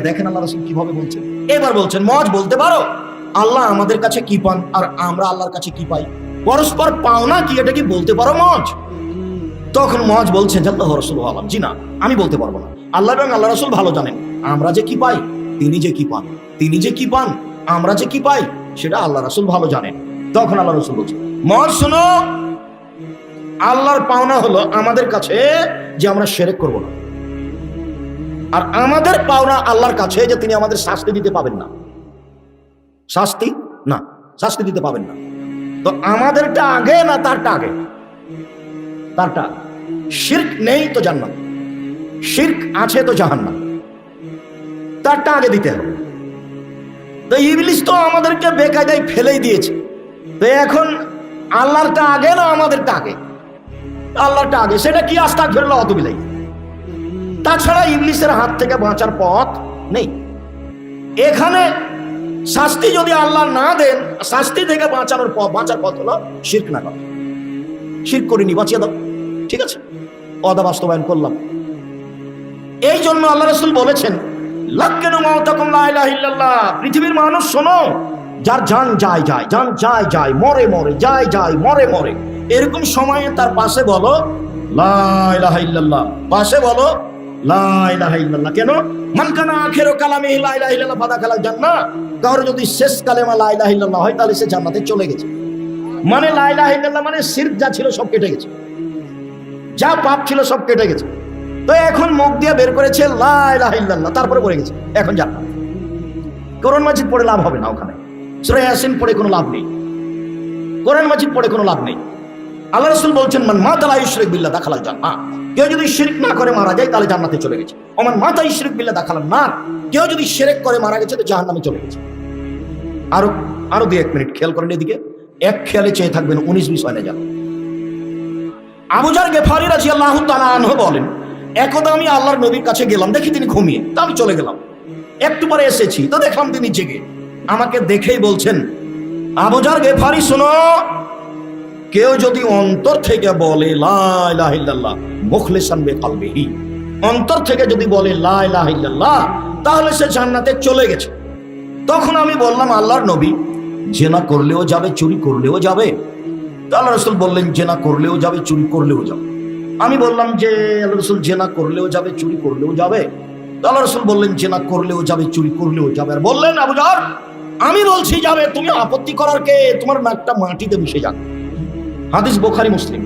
দেখেন আল্লাহ রসুল কীভাবে বলছেন। এবার বলছেন মজ বলতে পারো? আল্লাহ আমাদের কাছে কি পান? আর আমরা আল্লাহর কাছে কি পাই? পরস্পর পাওনা কি? এটা কি বলতে পারো মজ তখন মজ বলছেন আল্লাহ রসুল আলম জি না, আমি বলতে পারব না। আল্লাহ এবং আল্লাহ রসুল ভালো জানেন। আমরা যে কি পাই? তিনি যে কি পান? তিনি যে কি পান? আমরা যে কি পাই? সেটা আল্লাহ রসুল ভালো জানেন। তখন আল্লাহ রসুল বলছেন মজ শোনো, আল্লাহর পাওনা হলো আমাদের কাছে যে আমরা সেরেক করব না। আর আমাদের পাওনা আল্লাহর কাছে যে তিনি আমাদের শাস্তি দিতে পাবেন না। শাস্তি? না, শাস্তি দিতে পাবেন না। তো আমাদেরটা আগে না তারটা আগে? তারটা শির্ক নেই তো জান্নাত। শির্ক আছে তো জাহান্নাম। তারটা আগে দিতে হবে। তো ইবলিস তো আমাদেরকে বেকায়দায় ফেলেই দিয়েছে। তো এখন আল্লাহরটা আগে না আমাদেরটা আগে? আল্লাহরটা আগে। সেটা কি আস্তা ফেরলো অত বিলাই তাছাড়া ইংলিশের হাত থেকে বাঁচার পথ নেই। এখানে শাস্তি যদি আল্লাহ না দেন, শাস্তি থেকে বাঁচানোর পথ, বাঁচার পথ হলো শির্ক না করা। শির্ক করিনি, বাঁচিয়ে দাও। ঠিক আছে? অদা বাস্তবায়ন করলাম। এই জন্য আল্লাহ রসুল বলেছেন পৃথিবীর মানুষ শোনো, যার জান যায় যায়, জান যায় যায়, মরে মরে, যায় যায়, মরে মরে। এরকম সময়ে তার পাশে বলো, লা ইলাহা ইল্লাল্লাহ। পাশে বলো কেন? যদি শেষ হয়, তাহলে সে চলে গেছে। মানে মানে যা ছিল সব কেটে গেছে। যা পাপ ছিল সব কেটে গেছে। তো এখন মুখ দিয়ে বের করেছে তারপরে পড়ে গেছে। এখন জান্নাত। কোরআন মাজিদ পড়ে লাভ হবে না ওখানে। সূরা ইয়াসিন পড়ে কোনো লাভ নেই। কোরআন মাজিদ পড়ে কোনো লাভ নেই। আল্লাহ রাসূল বলছেন, মান মা তালা ইশরিক বিল্লাহ দাখালাল জান্নাহ। কেউ যদি শিরক না করে মারা যায়, তাহলে জান্নাতে চলে গেছে। ওমান মাতা ইশরিক বিল্লাহ দাখালাল নার। কেউ যদি শিরক করে মারা গেছে, তো জাহান্নামে চলে গেছে। আরও আরও দুই এক মিনিট খেয়াল করেন এদিকে। এক খেয়ালে চেয়ে থাকবেন, উনিশ বিশ হয় না যান আবুজার গেফারি রাজি আল্লাহ তালাহ বলেন, একদা আমি আল্লাহর নবীর কাছে গেলাম, দেখি তিনি ঘুমিয়ে, তা আমি চলে গেলাম। একটু পরে এসেছি, তো দেখলাম তিনি জেগে। আমাকে দেখেই বলছেন আবুজার গেফারি, শোনো কেউ যদি অন্তর থেকে বলে লাহ অন্তর থেকে যদি বলে লাহ তাহলে সে জান্নাতে চলে গেছে। তখন আমি বললাম, আল্লাহর নবী, জেনা করলেও যাবে, চুরি করলেও যাবে। আল্লাহ রসুল বললেন, জেনা করলেও যাবে, চুরি করলেও যাবে। আমি বললাম যে, আল্লাহ রসুল, জেনা করলেও যাবে, চুরি করলেও যাবে। আল্লাহ রসুল বললেন, জেনা করলেও যাবে, চুরি করলেও যাবে। আর বললেন আবুজার আমি বলছি যাবে, তুমি আপত্তি করার কে? তোমার নাকটা মাটিতে মিশে যাক হাদিস বোখারি মুসলিম।